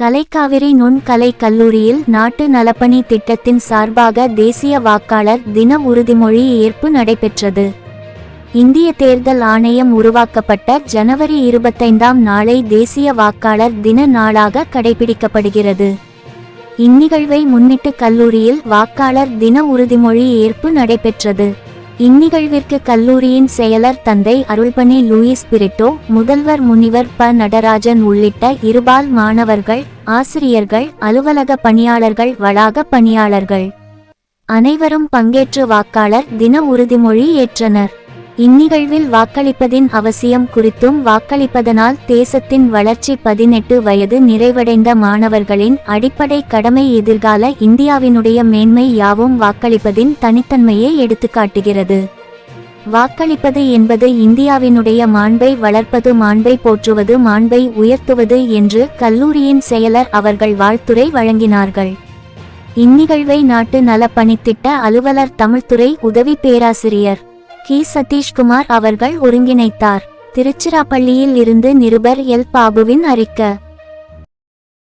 கலைக்காவிரி நுண்கலை கல்லூரியில் நாட்டு நலப்பணி திட்டத்தின் சார்பாக தேசிய வாக்காளர் தின உறுதிமொழி ஏற்பு நடைபெற்றது. இந்திய தேர்தல் ஆணையம் உருவாக்கப்பட்ட ஜனவரி இருபத்தைந்தாம் நாளை தேசிய வாக்காளர் தின நாளாக கடைபிடிக்கப்படுகிறது. இந்நிகழ்வை முன்னிட்டு கல்லூரியில் வாக்காளர் தின உறுதிமொழி ஏற்பு நடைபெற்றது. இந்நிகழ்விற்கு கல்லூரியின் செயலர் தந்தை அருள்பணி லூயிஸ் பிரிட்டோ முதல்வர் முனிவர் ப. நடராஜன் உள்ளிட்ட இருபால் மாணவர்கள் ஆசிரியர்கள் அலுவலக பணியாளர்கள் வளாக பணியாளர்கள். அனைவரும் பங்கேற்று வாக்காளர் தின உறுதிமொழி ஏற்றனர். இந்நிகழ்வில் வாக்களிப்பதின் அவசியம் குறித்தும் வாக்களிப்பதனால் தேசத்தின் வளர்ச்சி பதினெட்டு வயது நிறைவடைந்த மாணவர்களின் அடிப்படை கடமை எதிர்கால இந்தியாவினுடைய மேன்மை யாவும் வாக்களிப்பதின் தனித்தன்மையை எடுத்துக்காட்டுகிறது. வாக்களிப்பது என்பது இந்தியாவினுடைய மாண்பை வளர்ப்பது மாண்பை போற்றுவது மாண்பை உயர்த்துவது என்று கல்லூரியின் செயலர் அவர்கள் வாழ்த்துரை வழங்கினார்கள். இந்நிகழ்வை நாட்டு நலப்பணித்திட்ட அலுவலர் தமிழ்துறை உதவி பேராசிரியர் கி. சதீஷ்குமார் அவர்கள் ஒருங்கிணைத்தார். திருச்சிராப்பள்ளியில் இருந்து நிருபர் எல். பாபுவின் அறிக்கை.